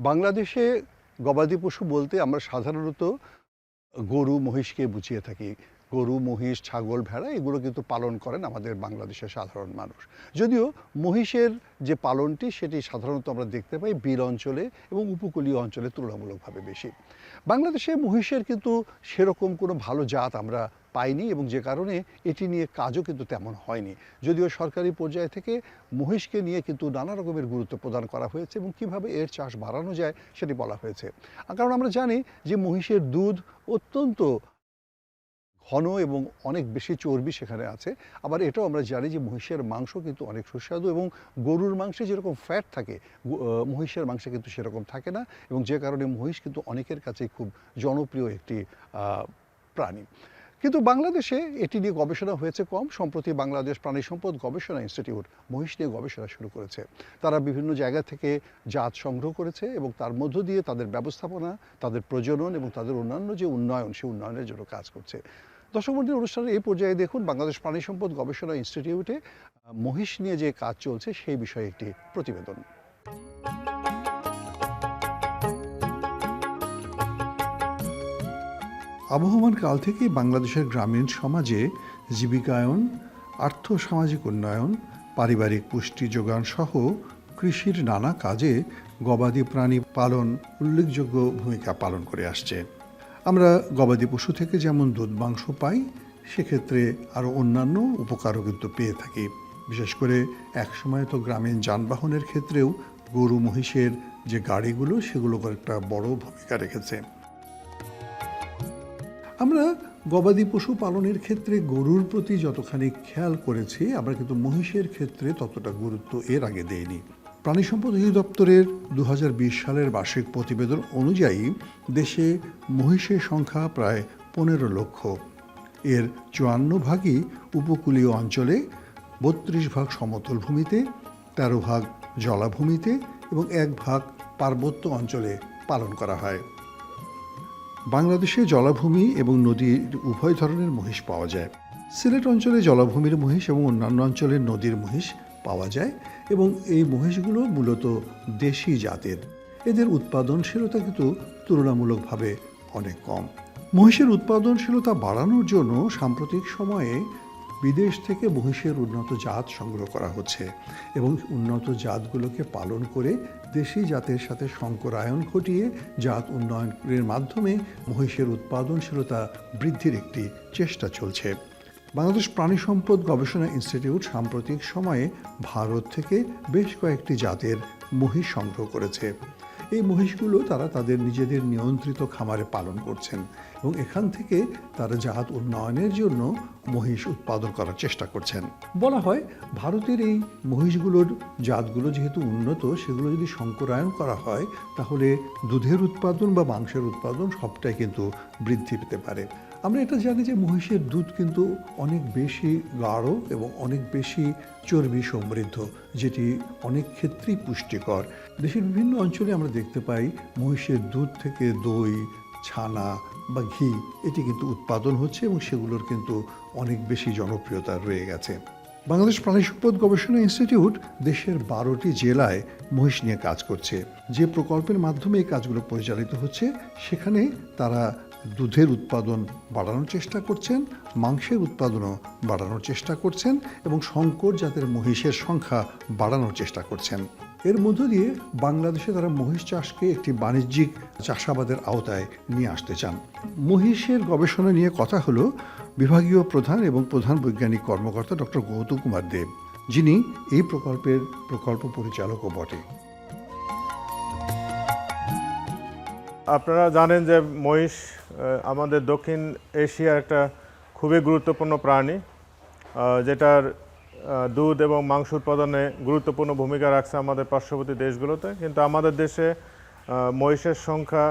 বাংলাদেশে গবাদি পশু বলতে আমরা সাধারণত গরু, মহিষকে বুঝিয়ে থাকি। গরু, মহিষ, ছাগল, ভেড়া এগুলো কিন্তু পালন করেন আমাদের বাংলাদেশের সাধারণ মানুষ। যদিও মহিষের যে পালনটি সেটি সাধারণত আমরা দেখতে পাই বিল অঞ্চলে এবং উপকূলীয় অঞ্চলে তুলনামূলকভাবে বেশি। বাংলাদেশে মহিষের কিন্তু সেরকম কোনো ভালো জাত আমরা পাইনি এবং যে কারণে এটি নিয়ে কাজও কিন্তু তেমন হয়নি। যদিও সরকারি পর্যায় থেকে মহিষকে নিয়ে কিন্তু নানা রকমের গুরুত্ব প্রদান করা হয়েছে এবং কীভাবে এর চাষ বাড়ানো যায় সেটি বলা হয়েছে। কারণ আমরা জানি যে মহিষের দুধ অত্যন্ত ঘন এবং অনেক বেশি চর্বি সেখানে আছে। আবার এটাও আমরা জানি যে মহিষের মাংস কিন্তু অনেক সুস্বাদু এবং গরুর মাংসে যেরকম ফ্যাট থাকে মহিষের মাংসে কিন্তু সেরকম থাকে না এবং যে কারণে মহিষ কিন্তু অনেকের কাছেই খুব জনপ্রিয় একটি প্রাণী। কিন্তু বাংলাদেশে এটি নিয়ে গবেষণা হয়েছে কম। সম্প্রতি বাংলাদেশ প্রাণী সম্পদ গবেষণা ইনস্টিটিউট মহিষ নিয়ে গবেষণা শুরু করেছে। তারা বিভিন্ন জায়গা থেকে জাত সংগ্রহ করেছে এবং তার মধ্য দিয়ে তাদের ব্যবস্থাপনা, তাদের প্রজনন এবং তাদের অন্যান্য যে উন্নয়ন সেই উন্নয়নের জন্য কাজ করছে। দর্শক মন্ডলী অনুষ্ঠানের এই পর্যায়ে দেখুন বাংলাদেশ প্রাণী সম্পদ গবেষণা ইনস্টিটিউটে মহিষ নিয়ে যে কাজ চলছে সেই বিষয়ে একটি প্রতিবেদন। আবহমান কাল থেকেই বাংলাদেশের গ্রামীণ সমাজে জীবিকায়ন আর্থ সামাজিক উন্নয়ন, পারিবারিক পুষ্টি যোগান সহ কৃষির নানা কাজে গবাদি প্রাণী পালন উল্লেখযোগ্য ভূমিকা পালন করে আসছে। আমরা গবাদি পশু থেকে যেমন দুধ, মাংস পাই, সেক্ষেত্রে আরও অন্যান্য উপকারও কিন্তু পেয়ে থাকি। বিশেষ করে একসময় তো গ্রামীণ যানবাহনের ক্ষেত্রেও গরু, মহিষের যে গাড়িগুলো সেগুলো একটা বড় ভূমিকা রেখেছে। আমরা গবাদি পশু পালনের ক্ষেত্রে গরুর প্রতি যতখানি খেয়াল করেছি, আমরা কিন্তু মহিষের ক্ষেত্রে ততটা গুরুত্ব এর আগে দেইনি। প্রাণী সম্পদ অধিদপ্তরের দু হাজার বিশ সালের বার্ষিক প্রতিবেদন অনুযায়ী দেশে মহিষের সংখ্যা প্রায় পনেরো লক্ষ। এর চুয়ান্ন ভাগই উপকূলীয় অঞ্চলে, বত্রিশ ভাগ সমতল ভূমিতে, তেরো ভাগ জলাভূমিতে এবং এক ভাগ পার্বত্য অঞ্চলে পালন করা হয়। বাংলাদেশে জলাভূমি এবং নদীর উভয় ধরনের মহিষ পাওয়া যায়। সিলেট অঞ্চলে জলাভূমির মহিষ এবং অন্যান্য অঞ্চলে নদীর মহিষ পাওয়া যায় এবং এই মহিষগুলো মূলত দেশি জাতের। এদের উৎপাদনশীলতা কিন্তু তুলনামূলকভাবে অনেক কম। মহিষের উৎপাদনশীলতা বাড়ানোর জন্য সাম্প্রতিক সময়ে বিদেশ থেকে মহিষের উন্নত জাত সংগ্রহ করা হচ্ছে এবং উন্নত জাতগুলোকে পালন করে দেশি জাতের সাথে সংকরায়ন ঘটিয়ে জাত উন্নয়নের মাধ্যমে মহিষের উৎপাদনশীলতা বৃদ্ধির একটি চেষ্টা চলছে। বাংলাদেশ প্রাণী সম্পদ গবেষণা ইনস্টিটিউট সাম্প্রতিক সময়ে ভারত থেকে বেশ কয়েকটি জাতের মহিষ সংগ্রহ করেছে। এই মহিষগুলো তারা তাদের নিজেদের নিয়ন্ত্রিত খামারে পালন করছেন এবং এখান থেকে তারা জাত উন্নয়নের জন্য মহিষ উৎপাদন করার চেষ্টা করছেন। বলা হয়, ভারতের এই মহিষগুলোর জাতগুলো যেহেতু উন্নত, সেগুলো যদি সংকরায়ন করা হয়, তাহলে দুধের উৎপাদন বা মাংসের উৎপাদন সবটাই কিন্তু বৃদ্ধি পেতে পারে। আমরা এটা জানি যে মহিষের দুধ কিন্তু অনেক বেশি গাঢ় এবং অনেক বেশি চর্বি সমৃদ্ধ, যেটি অনেক ক্ষেত্রেই পুষ্টিকর। দেশের বিভিন্ন অঞ্চলে আমরা দেখতে পাই মহিষের দুধ থেকে দই, ছানা বা ঘি, এটি কিন্তু উৎপাদন হচ্ছে এবং সেগুলোর কিন্তু অনেক বেশি জনপ্রিয়তা রয়ে গেছে। বাংলাদেশ প্রাণী সম্পদ গবেষণা ইনস্টিটিউট দেশের বারোটি জেলায় মহিষ নিয়ে কাজ করছে। যে প্রকল্পের মাধ্যমে এই কাজগুলো পরিচালিত হচ্ছে, সেখানে তারা দুধের উৎপাদন বাড়ানোর চেষ্টা করছেন, মাংসের উৎপাদনও বাড়ানোর চেষ্টা করছেন এবং শঙ্কর জাতের মহিষের সংখ্যা বাড়ানোর চেষ্টা করছেন। এর মধ্য দিয়ে বাংলাদেশে তারা মহিষ চাষকে একটি বাণিজ্যিক চাষাবাদের আওতায় নিয়ে আসতে চান। মহিষের গবেষণা নিয়ে কথা হলো বিভাগীয় প্রধান এবং প্রধান বৈজ্ঞানিক কর্মকর্তা ডক্টর গৌতম কুমার দেব, যিনি এই প্রকল্পের প্রকল্প পরিচালকও বটে। আপনারা জানেন যে মহিষ আমাদের দক্ষিণ এশিয়ার একটা খুবই গুরুত্বপূর্ণ প্রাণী যেটার দুধ এবং মাংস উৎপাদনে গুরুত্বপূর্ণ ভূমিকা রাখছে আমাদের পার্শ্ববর্তী দেশগুলোতে। কিন্তু আমাদের দেশে মহিষের সংখ্যা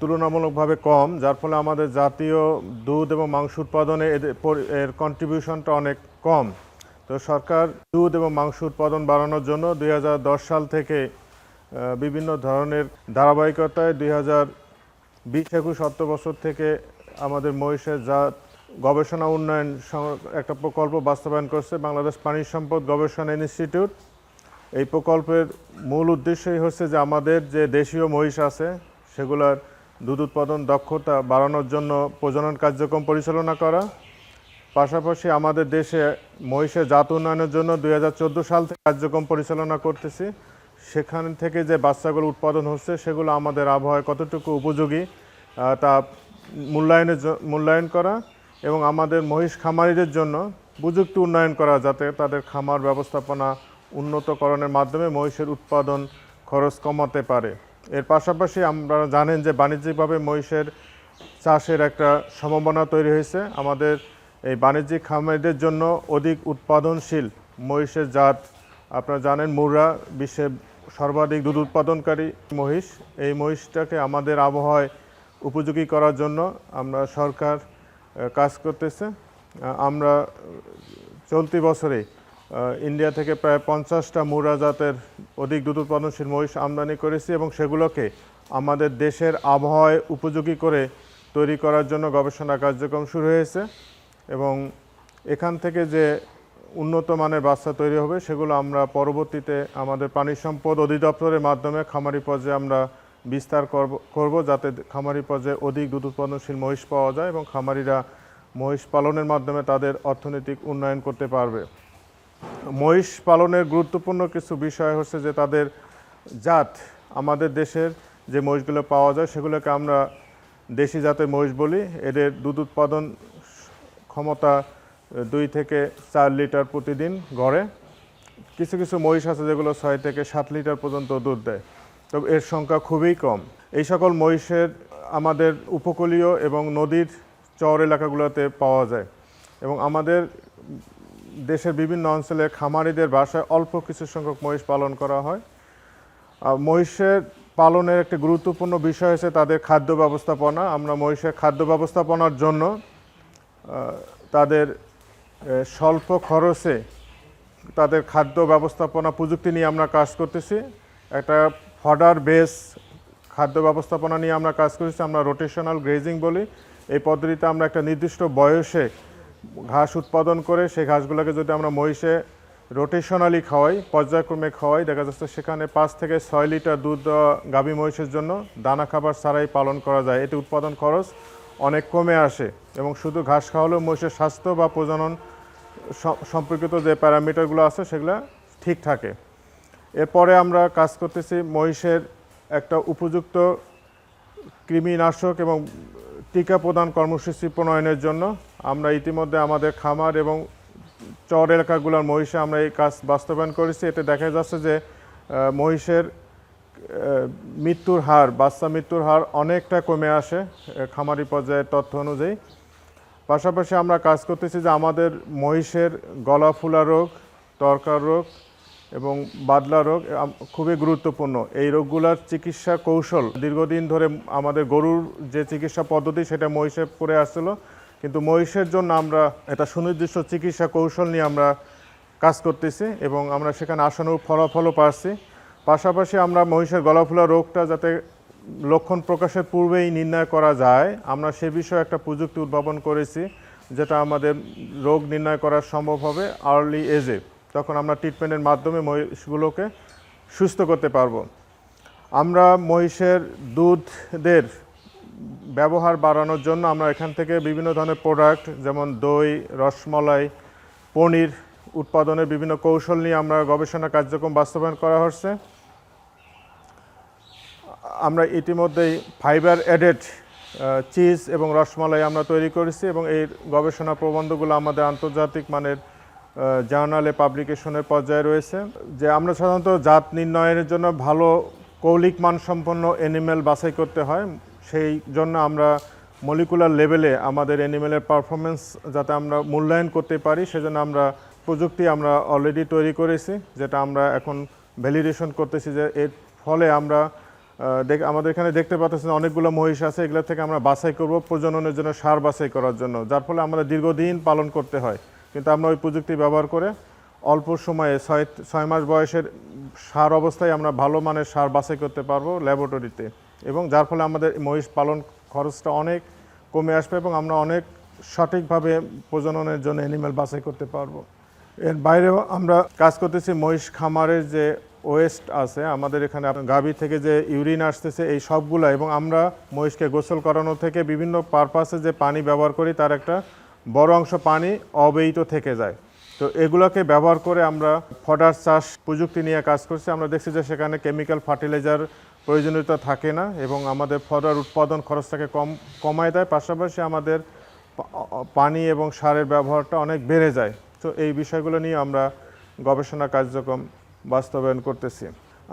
তুলনামূলকভাবে কম, যার ফলে আমাদের জাতীয় দুধ এবং মাংস উৎপাদনে এদের এর কন্ট্রিবিউশনটা অনেক কম। তো সরকার দুধ এবং মাংস উৎপাদন বাড়ানোর জন্য দুই হাজার দশ সাল থেকে বিভিন্ন ধরনের ধারাবাহিকতায় দুই হাজার বিশ একুশ সত্তর বছর থেকে আমাদের মহিষের জাত গবেষণা উন্নয়ন একটা প্রকল্প বাস্তবায়ন করছে বাংলাদেশ প্রাণী সম্পদ গবেষণা ইনস্টিটিউট। এই প্রকল্পের মূল উদ্দেশ্যই হচ্ছে যে আমাদের যে দেশীয় মহিষ আছে, সেগুলোর দুধ উৎপাদন দক্ষতা বাড়ানোর জন্য প্রজনন কার্যক্রম পরিচালনা করা। পাশাপাশি আমাদের দেশে মহিষের জাত উন্নয়নের জন্য দু হাজার চোদ্দ সাল থেকে কার্যক্রম পরিচালনা করতেছি। সেখান থেকে যে বাচ্চাগুলো উৎপাদন হচ্ছে, সেগুলো আমাদের আবহাওয়ায় কতটুকু উপযোগী তা মূল্যায়নের মূল্যায়ন করা এবং আমাদের মহিষ খামারিদের জন্য প্রযুক্তি উন্নয়ন করা যাতে তাদের খামার ব্যবস্থাপনা উন্নতকরণের মাধ্যমে মহিষের উৎপাদন খরচ কমাতে পারে। এর পাশাপাশি আমরা জানেন যে বাণিজ্যিকভাবে মহিষের চাষের একটা সম্ভাবনা তৈরি হয়েছে। আমাদের এই বাণিজ্যিক খামারিদের জন্য অধিক উৎপাদনশীল মহিষের জাত, আপনারা জানেন মুরা বিশ্বের সর্বাধিক দুধ উৎপাদনকারী মহিষ। এই মহিষটাকে আমাদের আবহাওয়ায় উপযোগী করার জন্য আমরা সরকার কাজ করতেছে। আমরা চলতি বছরে ইন্ডিয়া থেকে প্রায় পঞ্চাশটা মুরা জাতের অধিক দুধ উৎপাদনশীল মহিষ আমদানি করেছি এবং সেগুলোকে আমাদের দেশের আবহাওয়ায় উপযোগী করে তৈরি করার জন্য গবেষণা কার্যক্রম শুরু হয়েছে। এবং এখান থেকে যে উন্নত মানের বাচ্চা তৈরি হবে, সেগুলো আমরা পরবর্তীতে আমাদের প্রাণী সম্পদ অধিদপ্তরের মাধ্যমে খামারি পর্যায়ে আমরা বিস্তার করব করব যাতে খামারি পর্যায়ে অধিক দুধ উৎপাদনশীল মহিষ পাওয়া যায় এবং খামারিরা মহিষ পালনের মাধ্যমে তাদের অর্থনৈতিক উন্নয়ন করতে পারবে। মহিষ পালনের গুরুত্বপূর্ণ কিছু বিষয় হচ্ছে যে তাদের জাত। আমাদের দেশের যে মহিষগুলো পাওয়া যায়, সেগুলোকে আমরা দেশি জাতের মহিষ বলি। এদের দুধ উৎপাদন ক্ষমতা দুই থেকে চার লিটার প্রতিদিন গড়ে। কিছু কিছু মহিষ আছে যেগুলো ছয় থেকে সাত লিটার পর্যন্ত দুধ দেয়। তবে এর সংখ্যা খুবই কম। এই সকল মহিষের আমাদের উপকূলীয় এবং নদীর চর এলাকাগুলোতে পাওয়া যায়। এবং আমাদের দেশের বিভিন্ন অঞ্চলে খামারিদের বাসায় অল্প কিছু সংখ্যক মহিষ পালন করা হয়। মহিষের পালনের একটি গুরুত্বপূর্ণ বিষয় হচ্ছে তাদের খাদ্য ব্যবস্থাপনা। আমরা মহিষের খাদ্য ব্যবস্থাপনার জন্য তাদের স্বল্প খরচে তাদের খাদ্য ব্যবস্থাপনা প্রযুক্তি নিয়ে আমরা কাজ করতেছি। একটা ফডার বেস খাদ্য ব্যবস্থাপনা নিয়ে আমরা কাজ করতেছি, আমরা রোটেশনাল গ্রেজিং বলি। এই পদ্ধতিতে আমরা একটা নির্দিষ্ট বয়সে ঘাস উৎপাদন করে সেই ঘাসগুলোকে যদি আমরা মহিষে রোটেশনালি খাওয়াই, পর্যায়ক্রমে খাওয়াই, দেখা যাচ্ছে সেখানে পাঁচ থেকে ছয় লিটার দুধ গাভী মহিষের জন্য দানা খাবার ছাড়াই পালন করা যায়। এতে উৎপাদন খরচ অনেক কমে আসে এবং শুধু ঘাস খাওয়ালেও মহিষের স্বাস্থ্য বা প্রজনন সম্পর্কিত যে প্যারামিটারগুলো আছে সেগুলো ঠিক থাকে। এরপরে আমরা কাজ করতেছি মহিষের একটা উপযুক্ত কৃমিনাশক এবং টিকা প্রদান কর্মসূচি প্রণয়নের জন্য। আমরা ইতিমধ্যে আমাদের খামার এবং চর এলাকাগুলোর মহিষে আমরা এই কাজ বাস্তবায়ন করেছি। এতে দেখা যাচ্ছে যে মহিষের মৃত্যুর হার, বাচ্চা মৃত্যুর হার অনেকটা কমে আসে খামারি পর্যায়ের তথ্য অনুযায়ী। পাশাপাশি আমরা কাজ করতেছি যে আমাদের মহিষের গলা ফুলা রোগ, তরকার রোগ এবং বাদলা রোগ খুবই গুরুত্বপূর্ণ। এই রোগগুলোর চিকিৎসা কৌশল, দীর্ঘদিন ধরে আমাদের গরুর যে চিকিৎসা পদ্ধতি সেটা মহিষে করে আসছিল। কিন্তু মহিষের জন্য আমরা এটা সুনির্দিষ্ট চিকিৎসা কৌশল নিয়ে আমরা কাজ করতেছি এবং আমরা সেখানে আসানুর ফলাফলও পাচ্ছি। পাশাপাশি আমরা মহিষের গলাফুলা রোগটা যাতে লক্ষণ প্রকাশের পূর্বেই নির্ণয় করা যায়। আমরা সে বিষয়ে একটা প্রযুক্তি উদ্ভাবন করেছি, যেটা আমাদের রোগ নির্ণয় করা সম্ভব হবে আর্লি এজে তখন আমরা ট্রিটমেন্টের মাধ্যমে মহিষগুলোকে সুস্থ করতে পারব। আমরা মহিষের দুধদের ব্যবহার বাড়ানোর জন্য আমরা এখান থেকে বিভিন্ন ধরনের প্রোডাক্ট যেমন দই, রসমলাই, পনির উৎপাদনের বিভিন্ন কৌশল নিয়ে আমরা গবেষণা কার্যক্রম বাস্তবায়ন করা হচ্ছে। আমরা ইতিমধ্যেই ফাইবার অ্যাডেড চিজ এবং রসমালাই আমরা তৈরি করেছি এবং এই গবেষণা প্রবন্ধগুলো আমাদের আন্তর্জাতিক মানের জার্নালে পাবলিকেশনের পর্যায়ে রয়েছে। যে আমরা সাধারণত জাত নির্ণয়ের জন্য ভালো কৌলিক মানসম্পন্ন অ্যানিমেল বাছাই করতে হয়। সেই জন্য আমরা মলিকুলার লেভেলে আমাদের অ্যানিমেলের পারফরমেন্স যাতে আমরা মূল্যায়ন করতে পারি, সেজন্য আমরা প্রযুক্তি আমরা অলরেডি তৈরি করেছি, যেটা আমরা এখন ভ্যালিডেশন করতেছি যে এর ফলে আমরা আমাদের এখানে দেখতে পাচ্ছেন অনেকগুলো মহিষ আছে, এগুলো থেকে আমরা বাছাই করব প্রজননের জন্য সার বাছাই করার জন্য, যার ফলে আমরা দীর্ঘদিন পালন করতে হয়। কিন্তু আমরা ওই প্রযুক্তি ব্যবহার করে অল্প সময়ে ছয় ছয় মাস বয়সের সার অবস্থায় আমরা ভালো মানের সার বাছাই করতে পারব ল্যাবরেটরিতে। এবং যার ফলে আমাদের মহিষ পালন খরচটা অনেক কমে আসবে এবং আমরা অনেক সঠিকভাবে প্রজননের জন্য অ্যানিমেল বাছাই করতে পারব। এর বাইরেও আমরা কাজ করতেছি মহিষ খামারের যে ওয়েস্ট আছে, আমাদের এখানে গাভী থেকে যে ইউরিন আসতেছে, এই সবগুলো, এবং আমরা মহিষকে গোসল করানো থেকে বিভিন্ন পারপাসে যে পানি ব্যবহার করি, তার একটা বড় অংশ পানি অব্যয়িত থেকে যায়। তো এগুলোকে ব্যবহার করে আমরা ফডার চাষ প্রযুক্তি নিয়ে কাজ করছি। আমরা দেখছি যে সেখানে কেমিক্যাল ফার্টিলাইজার প্রয়োজনীয়তা থাকে না, এবং আমাদের ফডার উৎপাদন খরচটাকে কম, কমায় দেয়। পাশাপাশি আমাদের পানি এবং সারের ব্যবহারটা অনেক বেড়ে যায়। তো এই বিষয়গুলো নিয়ে আমরা গবেষণা কার্যক্রম বাস্তবায়ন করতেছি।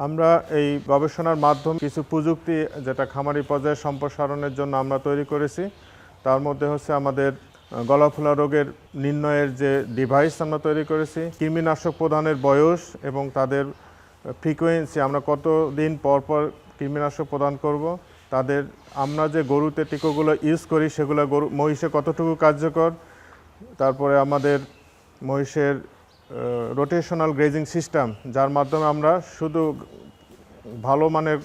আমরা এই গবেষণার মাধ্যমে কিছু প্রযুক্তি, যেটা খামারি পর্যায়ে সম্প্রসারণের জন্য আমরা তৈরি করেছি, তার মধ্যে হচ্ছে আমাদের গলাফুলা রোগের নির্ণয়ের যে ডিভাইস আমরা তৈরি করেছি, কৃমিনাশক প্রদানের বয়স এবং তাদের ফ্রিকোয়েন্সি আমরা কত দিন পর পর কৃমিনাশক প্রদান করব, তাদের, আমরা যে গরুতে টিকোগুলো ইউজ করি, সেগুলো গরু, মহিষে কতটুকু কার্যকর, তারপরে আমাদের মহিষের রোটেশনাল গ্রেজিং সিস্টেম যার মাধ্যমে আমরা শুধু ভালো মানের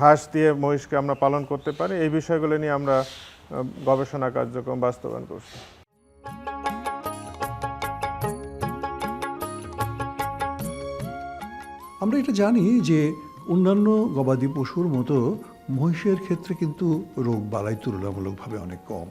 ঘাস দিয়ে মহিষকে আমরা পালন করতে পারি, এই বিষয়গুলো নিয়ে আমরা গবেষণা কার্যক্রম বাস্তবায়ন করছি। আমরা এটা জানি যে অন্যান্য গবাদি পশুর মতো মহিষের ক্ষেত্রে কিন্তু রোগ বালাই তুলনামূলকভাবে অনেক কম।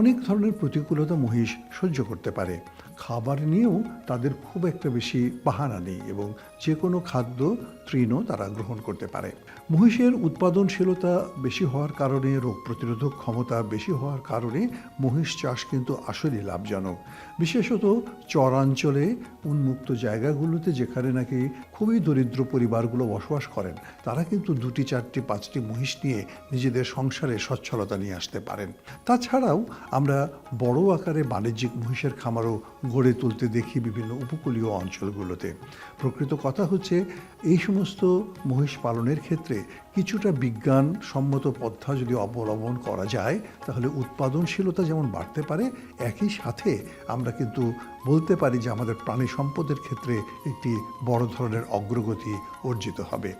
অনেক ধরনের প্রতিকূলতা মহিষ সহ্য করতে পারে। খাবার নিয়েও তাদের খুব একটা বেশি বাহানা নেই এবং যে কোনো খাদ্য তৃণও তারা গ্রহণ করতে পারে। মহিষের উৎপাদনশীলতা বেশি হওয়ার কারণে, রোগ প্রতিরোধক ক্ষমতা বেশি হওয়ার কারণে মহিষ চাষ কিন্তু আসলেই লাভজনক। বিশেষত চরাঞ্চলে উন্মুক্ত জায়গাগুলোতে যেখানে নাকি খুবই দরিদ্র পরিবারগুলো বসবাস করেন, তারা কিন্তু দুটি, চারটি, পাঁচটি মহিষ নিয়ে নিজেদের সংসারে সচ্ছলতা নিয়ে আসতে পারেন। তাছাড়াও আমরা বড় আকারে বাণিজ্যিক মহিষের খামারও গড়ে তুলতে দেখি বিভিন্ন উপকূলীয় অঞ্চলগুলোতে। প্রকৃত কথা হচ্ছে, এই সমস্ত মহিষ পালনের ক্ষেত্রে কিছুটা বিজ্ঞান সম্মত পন্থা যদি অবলম্বন করা যায়, তাহলে উৎপাদনশীলতা যেমন বাড়তে পারে, একই সাথে আমরা কিন্তু বলতে পারি যে আমাদের প্রাণী সম্পদের ক্ষেত্রে একটি বড় ধরনের অগ্রগতি অর্জিত হবে।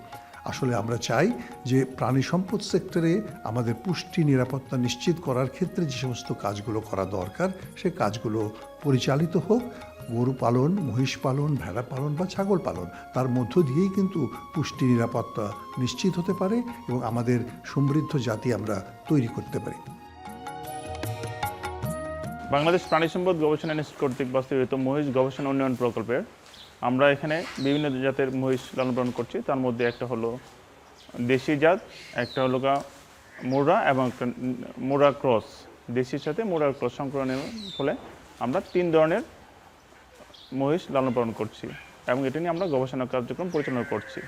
আসলে আমরা চাই যে প্রাণী সম্পদ সেক্টরে আমাদের পুষ্টি নিরাপত্তা নিশ্চিত করার ক্ষেত্রে যে সমস্ত কাজগুলো করা দরকার, সে কাজগুলো পরিচালিত হোক, গরু পালন, মহিষ পালন, ভেড়া পালন বা ছাগল পালন, তার মধ্য দিয়েই কিন্তু পুষ্টি নিরাপত্তা নিশ্চিত হতে পারে এবং আমাদের সমৃদ্ধ জাতি আমরা তৈরি করতে পারি। বাংলাদেশ প্রাণী সম্পদ গবেষণা ইনস্টিটিউট কর্তৃক বাস্তবায়িত মহিষ গবেষণা উন্নয়ন প্রকল্পের আমরা এখানে বিভিন্ন জাতের মহিষ লালন পালন করছি। তার মধ্যে একটা হলো দেশি জাত, একটা হলো মোরা এবং একটা মোরা ক্রস। দেশির সাথে মোরা ক্রস সংক্রমণের ফলে আমরা তিন ধরনের মহিষ লালন পালন করছি এবং এটা নিয়ে আমরা গবেষণা কার্যক্রম পরিচালনা করছি।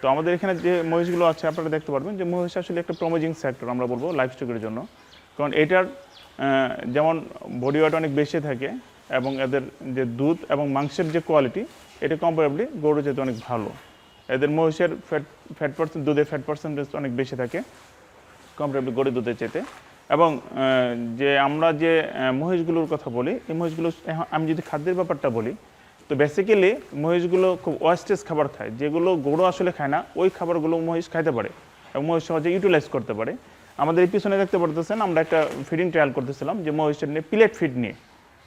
তো আমাদের এখানে যে মহিষগুলো আছে, আপনারা দেখতে পারবেন যে মহিষ আসলে একটা প্রমোজিং সেক্টর আমরা বলব লাইফ স্টকের জন্য। কারণ এটার যেমন বডি ওয়েট অনেক বেশি থাকে এবং এদের যে দুধ এবং মাংসের যে কোয়ালিটি এটা কম্পারেবলি গরু যেতে অনেক ভালো। এদের মহিষের ফ্যাট ফ্যাট পার্সেন্ট দুধের ফ্যাট পার্সেন্টেজ অনেক বেশি থাকে কম্পারেবলি গরু দুধের চেতে এবং যে আমরা যে মহিষগুলোর কথা বলি, এই মহিষগুলো আমি যদি খাদ্যের ব্যাপারটা বলি, তো বেসিক্যালি মহিষগুলো খুব ওয়েস্টেজ খাবার খায়, যেগুলো গরু আসলে খায় না, ওই খাবারগুলো মহিষ খাইতে পারে এবং মহিষ সহজে ইউটিলাইজ করতে পারে। আমাদের এই পিছনে দেখতে পারতেছেন, আমরা একটা ফিডিং ট্রায়াল করতেছিলাম যে মহিষের নিয়ে পিলেট ফিড নিয়ে,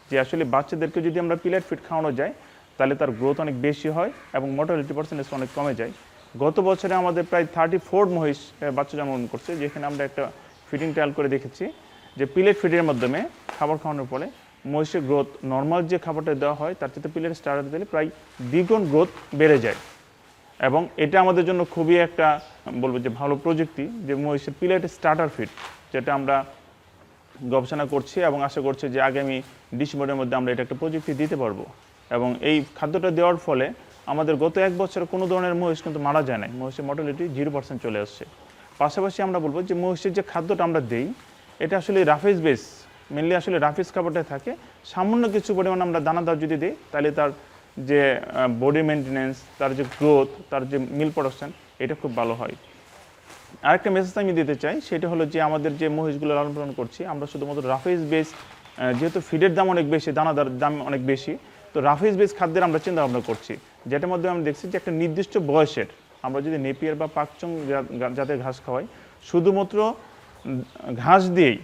যে আসলে বাচ্চাদেরকে যদি আমরা পিলেট ফিড খাওয়ানো যায়, তাহলে তার গ্রোথ অনেক বেশি হয় এবং মোটালিটি পার্সেন্টেজ অনেক কমে যায়। গত বছরে আমাদের প্রায় থার্টি ফোর মহিষ বাচ্চা জন্মগ্রহণ করছে, যেখানে আমরা একটা ফিডিং ট্রায়াল করে দেখেছি যে পিলেট ফিডের মাধ্যমে খাবার খাওয়ানোর ফলে মহিষের গ্রোথ নর্মাল যে খাবারটা দেওয়া হয়, তার সাথে পিলেট স্টার্টার দিলে প্রায় দ্বিগুণ গ্রোথ বেড়ে যায়। এবং এটা আমাদের জন্য খুবই একটা বলব যে ভালো প্রযুক্তি যে মহিষের পিলেট স্টার্টার ফিড যেটা আমরা গবেষণা করছি এবং আশা করছি যে আগামী ডিসেম্বরের মধ্যে আমরা এটা একটা প্রযুক্তি দিতে পারব। এবং এই খাদ্যটা দেওয়ার ফলে আমাদের গত এক বছরে কোনো ধরনের মহিষ কিন্তু মারা যায় নাই। মহিষের মর্টালিটি জিরো পার্সেন্ট চলে আসছে। পাশাপাশি আমরা বলব যে মহিষের যে খাদ্যটা আমরা দেই, এটা আসলে রাফেজ বেস মেনলি আসলে রাফেজ খাবারটা থাকে। সামান্য কিছু পরিমাণ আমরা দানাদার যদি দিই, তাহলে তার যে বডি মেনটেনেন্স তার যে গ্রোথ তার যে মিল প্রোডাকশন এটা খুব ভালো হয়। আরেকটা মেসেজ আমি দিতে চাই, সেটা হলো যে আমাদের যে মহিষগুলো লালন পালন করছি, আমরা শুধুমাত্র রাফেজ বেস যেহেতু ফিডের দাম অনেক বেশি দানাদার দাম অনেক বেশি, তো রাফেজ বেস খাদ্যের আমরা চিন্তা ভাবনা করছি। যেটার মধ্যে আমরা দেখছি যে একটা নির্দিষ্ট বয়সের আমরা যদি নেপিয়ার বা পাকচং জাতের ঘাস খাওয়াই, শুধুমাত্র ঘাস দিয়েই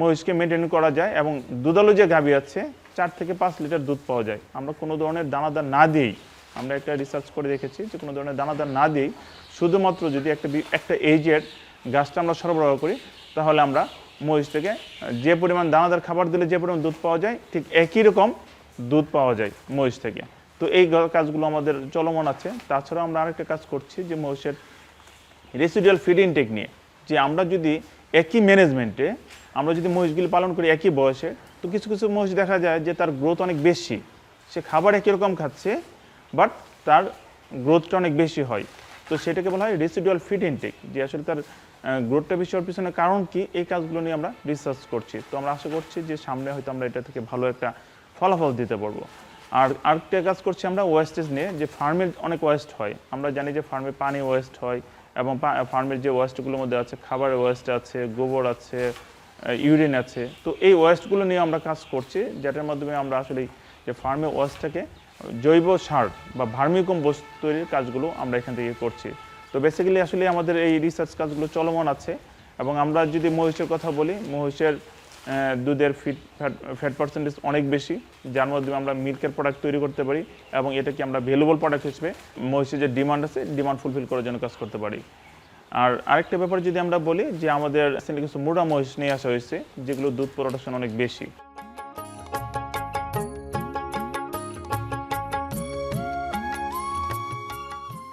মহিষকে মেনটেন করা যায় এবং দুধালো যে গাভী আছে, চার থেকে পাঁচ লিটার দুধ পাওয়া যায়। আমরা কোনো ধরনের দানাদার না দিয়েই, আমরা একটা রিসার্চ করে দেখেছি যে কোনো ধরনের দানাদার না দিয়েই শুধুমাত্র যদি একটা একটা এইজের গাছটা আমরা সরবরাহ করি, তাহলে আমরা মহিষ থেকে যে পরিমাণ দানাদার খাবার দিলে যে পরিমাণ দুধ পাওয়া যায়, ঠিক একই রকম দুধ পাওয়া যায় মহিষ থেকে। তো এই কাজগুলো আমাদের চলমান আছে। তাছাড়াও আমরা আরেকটা কাজ করছি যে মহিষের রেসিডুয়াল ফিড ইনটেক নিয়ে। যে আমরা যদি একই ম্যানেজমেন্টে আমরা যদি মহিষগুলি পালন করি একই বয়সে, তো কিছু কিছু মহিষ দেখা যায় যে তার গ্রোথ অনেক বেশি। সে খাবার একই রকম খাচ্ছে বাট তার গ্রোথটা অনেক বেশি হয়। তো সেটাকে বলা হয় রেসিডুয়াল ফিড ইনটেক যে আসলে তার গ্রোথটা বেশি হওয়ার পিছনে কারণ কি, এই কাজগুলো নিয়ে আমরা রিসার্চ করছি। তো আমরা আশা করছি যে সামনে হয়তো আমরা এটা থেকে ভালো একটা ফলাফল দিতে পারব। আর আরেকটা কাজ করছি আমরা ওয়েস্টেজ নিয়ে, যে ফার্মের অনেক ওয়েস্ট হয়। আমরা জানি যে ফার্মে পানি ওয়েস্ট হয় এবং ফার্মের যে ওয়েস্টগুলোর মধ্যে আছে, খাবারের ওয়েস্ট আছে, গোবর আছে ইউরিন আছে। তো এই ওয়েস্টগুলো নিয়ে আমরা কাজ করছি, যেটার মাধ্যমে আমরা আসলে যে ফার্মে ওয়েস্টটাকে জৈব সার বা ভার্মিকম্পোস্ট তৈরির কাজগুলো আমরা এখান থেকে করছি। তো বেসিক্যালি আসলে আমাদের এই রিসার্চ কাজগুলো চলমান আছে এবং আমরা যদি মহিষের কথা বলি, মহিষের দুধের ফিট ফ্যাট ফ্যাট পার্সেন্টেজ অনেক বেশি, যার মাধ্যমে আমরা মিল্কের প্রোডাক্ট তৈরি করতে পারি এবং এটাকে আমরা ভ্যালুবল প্রোডাক্ট হিসেবে মহিষের যে ডিমান্ড আছে ডিমান্ড ফুলফিল করার জন্য কাজ করতে পারি। আর আরেকটা ব্যাপার যদি আমরা বলি যে আমাদের কিছু মুড়া মহিষ নিয়ে আসা হয়েছে, যেগুলো দুধ প্রোডাকশন অনেক বেশি।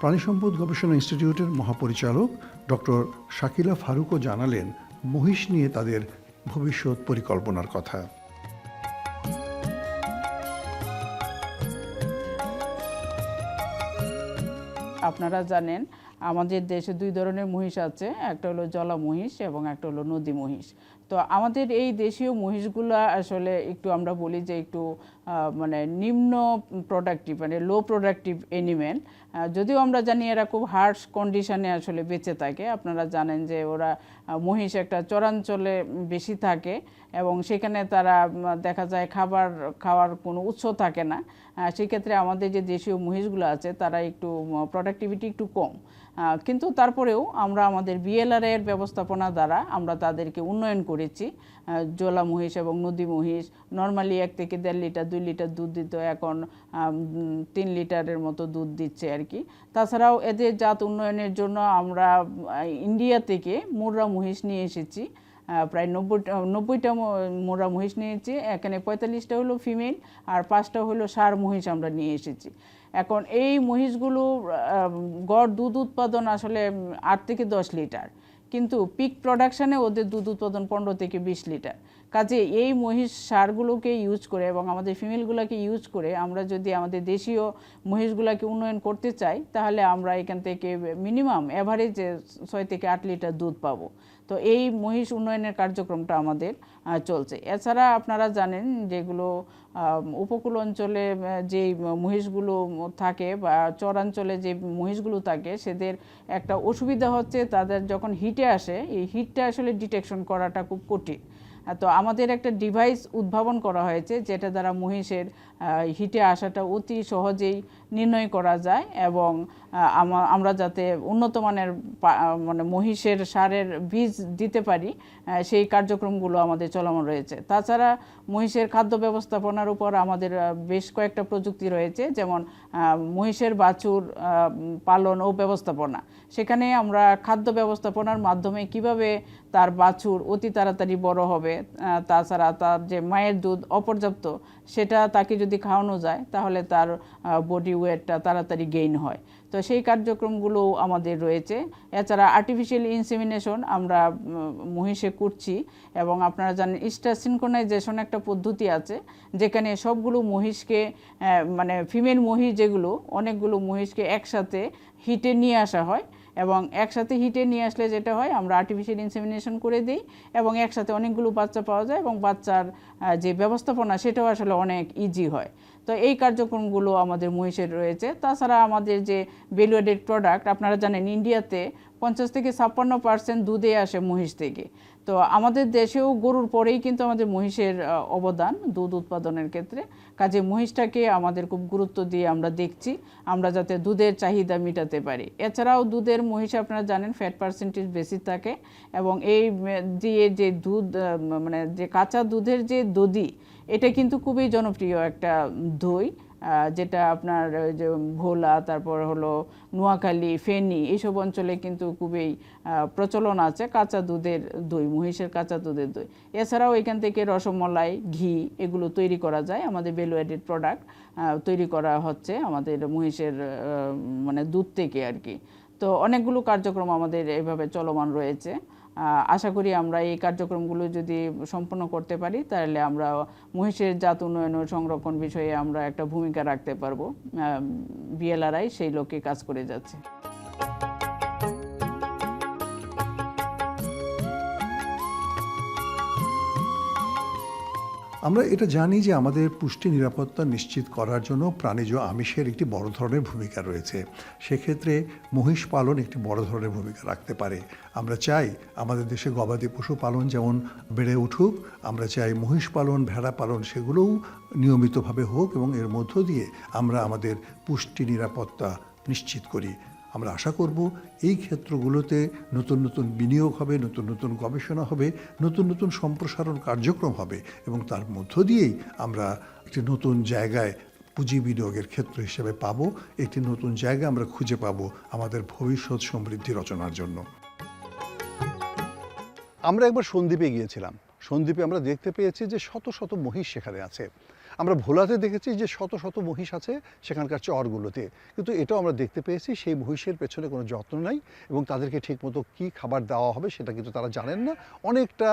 প্রাণী সম্পদ গবেষণা ইনস্টিটিউটের মহাপরিচালক ডক্টর শাকিলা ফারুকও জানালেন, মহিষ নিয়ে তাদের ভবিষ্যৎ পরিকল্পনার কথা। আপনারা জানেন, আমাদের দেশে দুই ধরনের মহিষ আছে, একটা হলো জলা মহিষ এবং একটা হলো নদী মহিষ তো আমাদের এই দেশীয় মহিষগুলো আসলে একটু আমরা বলি যে একটু মানে নিম্ন প্রোডাক্টিভ মানে লো প্রোডাক্টিভ এনিম্যাল যদিও আমরা জানি এরা খুব হার্শ কন্ডিশনে আসলে বেঁচে থাকে। আপনারা জানেন যে ওরা মহিষ একটা চরাঞ্চলে বেশি থাকে এবং সেখানে তারা দেখা যায় খাবার, খাওয়ার কোনো উৎস থাকে না। সেক্ষেত্রে আমাদের যে দেশীয় মহিষগুলো আছে তারা একটু প্রোডাক্টিভিটি একটু কম। কিন্তু তারপরেও আমরা আমাদের বিএলআর এর ব্যবস্থাপনা দ্বারা আমরা তাদেরকে উন্নয়ন করেছি। জোলা মহিষ এবং নদী মহিষ নর্মালি এক থেকে দেড় লিটার, দুই লিটার দুধ দিত, এখন তিন লিটারের মতো দুধ দিচ্ছে আর কি। তাছাড়াও এদের জাত উন্নয়নের জন্য আমরা ইন্ডিয়া থেকে মুর্রা মহিষ নিয়ে এসেছি। প্রায় নব্বইটা নব্বইটা মোরা মহিষ নিয়েছি। এখানে পঁয়তাল্লিশটা হলো ফিমেল আর পাঁচটা হলো সার মহিষ আমরা নিয়ে এসেছি। এখন এই মহিষগুলো গড় দুধ উৎপাদন আসলে আট থেকে দশ লিটার। কিন্তু পিক প্রোডাকশানে ওদের দুধ উৎপাদন পনেরো থেকে বিশ লিটার। কাজে এই মহিষ সারগুলোকে ইউজ করে এবং আমাদের ফিমেলগুলোকে ইউজ করে আমরা যদি আমাদের দেশীয় মহিষগুলোকে উন্নয়ন করতে চাই, তাহলে আমরা এখান থেকে মিনিমাম অ্যাভারেজে ছয় থেকে আট লিটার দুধ পাবো। তো এই মহিষ উন্নয়নের কার্যক্রমটা আমাদের চলছে। এছাড়া আপনারা জানেন যেগুলো উপকূল অঞ্চলে যে মহিষগুলো থাকে বা চরাঞ্চলে যে মহিষগুলো থাকে, সেদের একটা অসুবিধা হচ্ছে তাদের যখন হিটে আসে, এই হিটটা আসলে ডিটেকশন করাটা খুব কঠিন। তো আমাদের একটা ডিভাইস উদ্ভাবন করা হয়েছে, যেটা দ্বারা মহিষের হিটে আসাটা অতি সহজেই নির্ণয় করা যায় এবং আমরা যাতে উন্নত মানের মানে মহিষের সারের বীজ দিতে পারি সেই কার্যক্রমগুলো আমাদের চলমান রয়েছে। তাছাড়া মহিষের খাদ্য ব্যবস্থাপনার উপর আমাদের বেশ কয়েকটা প্রযুক্তি রয়েছে, যেমন মহিষের বাছুর পালন ও ব্যবস্থাপনা। সেখানে আমরা খাদ্য ব্যবস্থাপনার মাধ্যমে কীভাবে তার বাছুর অতি তাড়াতাড়ি বড় হবে তাছাড়া তার যে মায়ের দুধ অপর্যাপ্ত সেটা তাকে যদি খাওয়ানো যায়, তাহলে তার বডি ওয়েটটা তাড়াতাড়ি গেইন হয়। তো সেই কার্যক্রমগুলো আমাদের রয়েছে। এছাড়া আর্টিফিশিয়াল ইনসেমিনেশন আমরা মহিষে করছি এবং আপনারা জানেন স্টার সিনক্রোনাইজেশন একটা পদ্ধতি আছে, যেখানে সবগুলো মহিষকে মানে ফিমেল মহিষ যেগুলো, অনেকগুলো মহিষকে একসাথে হিটে নিয়ে আসা হয়। এবং একসাথে হিটে নিয়ে আসলে যেটা হয়, আমরা আর্টিফিশিয়াল ইনসেমিনেশন করে দিই এবং একসাথে অনেকগুলো বাচ্চা পাওয়া যায় এবং বাচ্চার যে ব্যবস্থাপনা সেটাও আসলে অনেক ইজি হয়। তো এই কার্যক্রমগুলো আমাদের মহিষের রয়েছে। তাছাড়া আমাদের যে ভ্যালুয়েডেড প্রোডাক্ট আপনারা জানেন ইন্ডিয়াতে পঞ্চাশ থেকে ছাপ্পান্ন পার্সেন্ট দুধে আসে মহিষ থেকে। তো আমাদের দেশেও গরুর পরেই কিন্তু আমাদের মহিষের অবদান দুধ উৎপাদনের ক্ষেত্রে। কাজে মহিষটাকে আমাদের খুব গুরুত্ব দিয়ে আমরা দেখছি, আমরা যাতে দুধের চাহিদা মেটাতে পারি। এছাড়াও দুধের মহিষ আপনারা জানেন ফ্যাট পার্সেন্টেজ বেশি থাকে এবং এই দিয়ে যে দুধ মানে যে কাঁচা দুধের যে দধি, এটা কিন্তু খুবই জনপ্রিয় একটা দই। যেটা আপনার যে ভোলা, তারপর হলো নোয়াখালী, ফেনী এইসব অঞ্চলে কিন্তু খুবই প্রচলন আছে কাঁচা দুধের দই, মহিষের কাঁচা দুধের দই। এছাড়াও এখান থেকে রসমলাই, ঘি, এগুলো তৈরি করা যায়। আমাদের ভ্যালু অ্যাডেড প্রোডাক্ট তৈরি করা হচ্ছে আমাদের মহিষের মানে দুধ থেকে আর কি। তো অনেকগুলো কার্যক্রম আমাদের এভাবে চলমান রয়েছে। আশা করি আমরা এই কার্যক্রমগুলো যদি সম্পন্ন করতে পারি, তাহলে আমরা মহিষের জাত উন্নয়ন ও সংরক্ষণ বিষয়ে আমরা একটা ভূমিকা রাখতে পারব। বিএলআরআই সেই লক্ষ্যে কাজ করে যাচ্ছে। আমরা এটা জানি যে আমাদের পুষ্টি নিরাপত্তা নিশ্চিত করার জন্য প্রাণীজ আমিষের একটি বড় ধরনের ভূমিকা রয়েছে। সেক্ষেত্রে মহিষ পালন একটি বড় ধরনের ভূমিকা রাখতে পারে। আমরা চাই আমাদের দেশে গবাদি পশু পালন যেমন বেড়ে উঠুক, আমরা চাই মহিষ পালন, ভেড়া পালন সেগুলোও নিয়মিতভাবে হোক এবং এর মধ্য দিয়ে আমরা আমাদের পুষ্টি নিরাপত্তা নিশ্চিত করি। আমরা আশা করব এই ক্ষেত্রগুলোতে নতুন নতুন বিনিয়োগ হবে, নতুন নতুন গবেষণা হবে, নতুন নতুন সম্প্রসারণ কার্যক্রম হবে এবং তার মধ্য দিয়েই আমরা একটি নতুন জায়গায় পুঁজি বিনিয়োগের ক্ষেত্র হিসেবে পাবো। একটি নতুন জায়গা আমরা খুঁজে পাবো আমাদের ভবিষ্যৎ সমৃদ্ধি রচনার জন্য। আমরা একবার সন্দ্বীপে গিয়েছিলাম। সন্দ্বীপে আমরা দেখতে পেয়েছি যে শত শত মহিষ সেখানে আছে। আমরা ভোলাতে দেখেছি যে শত শত মহিষ আছে সেখানকার চরগুলোতে। কিন্তু এটাও আমরা দেখতে পেয়েছি, সেই মহিষের পেছনে কোনো যত্ন নাই এবং তাদেরকে ঠিকমতো কী খাবার দেওয়া হবে সেটা কিন্তু তারা জানেন না। অনেকটা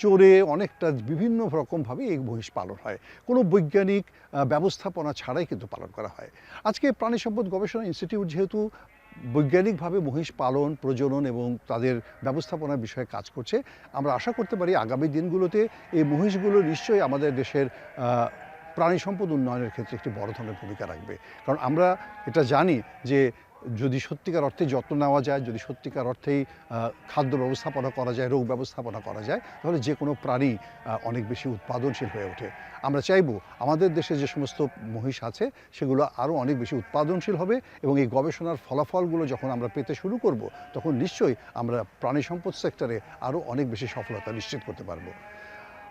চোরে, অনেকটা বিভিন্ন রকমভাবে এই মহিষ পালন হয়। কোনো বৈজ্ঞানিক ব্যবস্থাপনা ছাড়াই কিন্তু পালন করা হয়। আজকে প্রাণী সম্পদ গবেষণা ইনস্টিটিউট যেহেতু বৈজ্ঞানিকভাবে মহিষ পালন, প্রজনন এবং তাদের ব্যবস্থাপনার বিষয়ে কাজ করছে, আমরা আশা করতে পারি আগামী দিনগুলোতে এই মহিষগুলো নিশ্চয়ই আমাদের দেশের প্রাণী সম্পদ উন্নয়নের ক্ষেত্রে একটি বড় ধরনের ভূমিকা রাখবে। কারণ আমরা এটা জানি যে যদি সত্যিকার অর্থে যত্ন নেওয়া যায়, যদি সত্যিকার অর্থেই খাদ্য ব্যবস্থাপনা করা যায়, রোগ ব্যবস্থাপনা করা যায়, তাহলে যে কোনো প্রাণী অনেক বেশি উৎপাদনশীল হয়ে ওঠে। আমরা চাইব আমাদের দেশে যে সমস্ত মহিষ আছে, সেগুলো আরও অনেক বেশি উৎপাদনশীল হবে এবং এই গবেষণার ফলাফলগুলো যখন আমরা পেতে শুরু করব, তখন নিশ্চয়ই আমরা প্রাণী সম্পদ সেক্টরে আরও অনেক বেশি সফলতা নিশ্চিত করতে পারব।